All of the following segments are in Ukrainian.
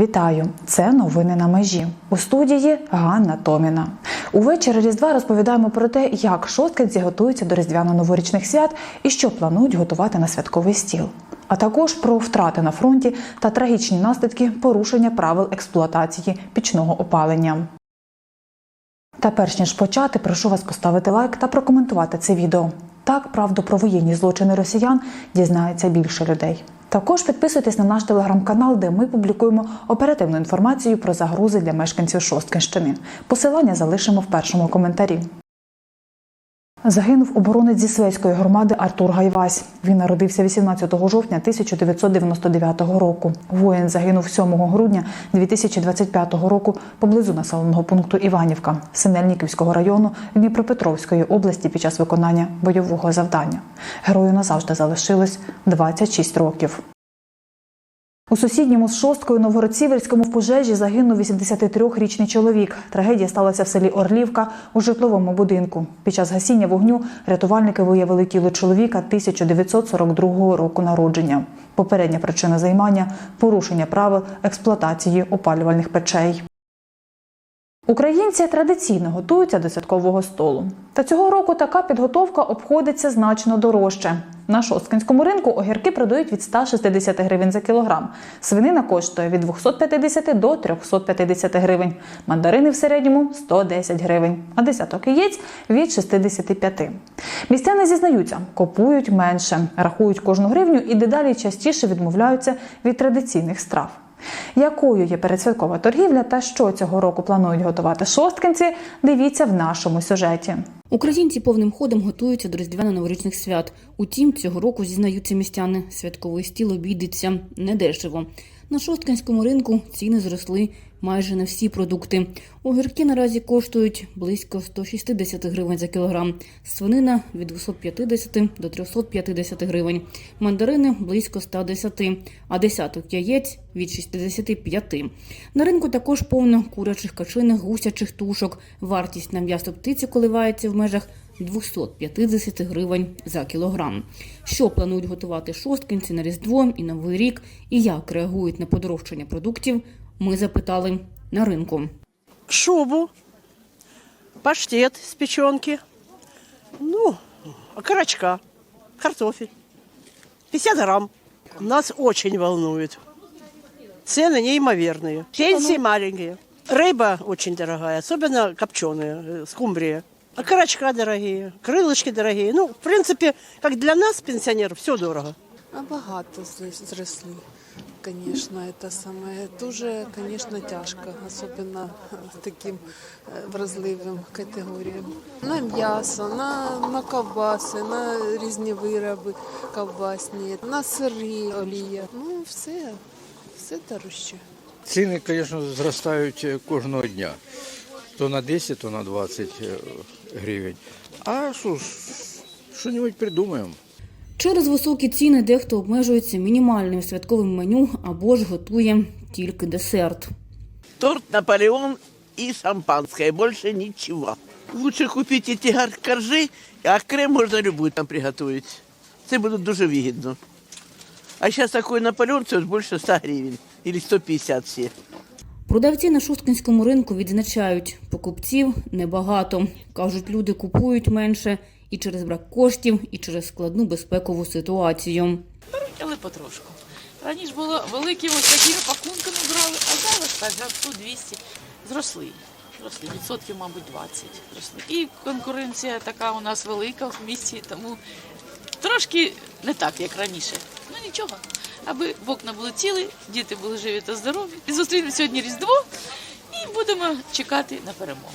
Вітаю! Це новини на межі. У студії Ганна Томіна. Увечері Різдва розповідаємо про те, як шосткинці готуються до різдвяно-новорічних свят і що планують готувати на святковий стіл. А також про втрати на фронті та трагічні наслідки порушення правил експлуатації пічного опалення. Та перш ніж почати, прошу вас поставити лайк та прокоментувати це відео. Так, правду про воєнні злочини росіян дізнається більше людей. Також підписуйтесь на наш телеграм-канал, де ми публікуємо оперативну інформацію про загрози для мешканців Шосткинщини. Посилання залишимо в першому коментарі. Загинув оборонець зі Свецької громади Артур Гайвась. Він народився 18 жовтня 1999 року. Воїн загинув 7 грудня 2025 року поблизу населеного пункту Іванівка Синельниківського району Дніпропетровської області під час виконання бойового завдання. Герою назавжди залишилось 26 років. У сусідньому з шосткою Новгород-Сіверському в пожежі загинув 83-річний чоловік. Трагедія сталася в селі Орлівка у житловому будинку. Під час гасіння вогню рятувальники виявили тіло чоловіка 1942 року народження. Попередня причина займання порушення правил експлуатації опалювальних печей. Українці традиційно готуються до святкового столу. Та цього року така підготовка обходиться значно дорожче. На шосткинському ринку огірки продають від 160 гривень за кілограм. Свинина коштує від 250 до 350 гривень. Мандарини в середньому 110 гривень, а десяток яєць від 65. Містяни зізнаються, купують менше, рахують кожну гривню і дедалі частіше відмовляються від традиційних страв. Якою є передсвяткова торгівля та що цього року планують готувати шосткинці, дивіться в нашому сюжеті. Українці повним ходом готуються до різдвяно-новорічних свят. Утім, цього року зізнаються містяни. Святковий стіл обійдеться недешево. На шосткинському ринку ціни зросли майже на всі продукти. Огірки наразі коштують близько 160 гривень за кілограм, свинина від 250 до 350 гривень, мандарини близько 110, а десяток яєць від 65. На ринку також повно курячих, качиних, гусячих тушок. Вартість на м'ясо птиці коливається в межах 250 гривень за кілограм. Що планують готувати шосткинці на Різдво і Новий рік, і як реагують на подорожчання продуктів, ми запитали на ринку. шубу, паштет с печенки, ну, окорочка, картофель. 50 грамм. Нас очень волнует. Цены неимоверные. Пенсии маленькие. Рыба очень дорогая, особенно копченая, скумбрия. Окорочка дорогие, крылышки дорогие. Ну, в принципе, как для нас, пенсионеров, все дорого. А багато зрос- зросли. Конечно, это самое дуже, конечно, тяжко, особенно е, таким е, вразливим категоріям. На м'ясо, на, на ковбаси, на різні вироби ковбасні, на сири, олія. Ну, все, все дорожче. Ціни, звісно, зростають е, кожного дня. То на 10, то на 20 е, гривень. А що ж, що-небудь придумаємо. Через високі ціни дехто обмежується мінімальним святковим меню або ж готує тільки десерт. торт Наполеон и шампанское, больше ничего. Лучше купить эти гар- коржи, а крем можно любой там приготовить. Это будет дуже выгодно. А сейчас такой Наполеон стоит больше 100 гривен или 150 все. Продавці на Шосткинському ринку відзначають, покупців небагато. Кажуть, люди купують менше і через брак коштів, і через складну безпекову ситуацію. але потрошку. Раніше було великими ось такими пакунками брали, а зараз так за 100-200 зросли. Зросли відсотків, мабуть, 20 зросли. І конкуренція така у нас велика в місті, тому трошки не так, як раніше. Нічого. Аби вікна були цілі, діти були живі та здорові. І зустрінемо сьогодні Різдво і будемо чекати на перемогу.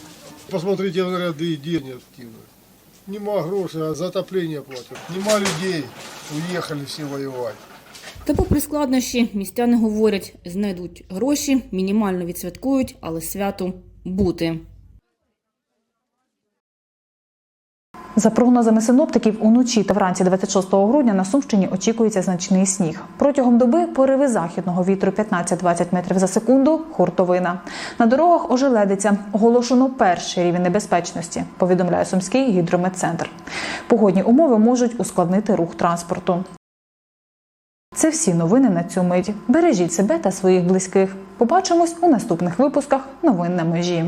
Посмотрите на ряды, где нет активно. Нема грошей, а за отопление платят. Нема людей, уехали все воевать. Та попри складнощі, містяни говорять, знайдуть гроші, мінімально відсвяткують, але свято бути. За прогнозами синоптиків, уночі та вранці 26 грудня на Сумщині очікується значний сніг. Протягом доби пориви західного вітру 15-20 метрів за секунду – хуртовина. На дорогах ожеледиться. Оголошено перший рівень небезпечності, повідомляє Сумський гідрометцентр. Погодні умови можуть ускладнити рух транспорту. Це всі новини на цю мить. Бережіть себе та своїх близьких. Побачимось у наступних випусках новин на межі.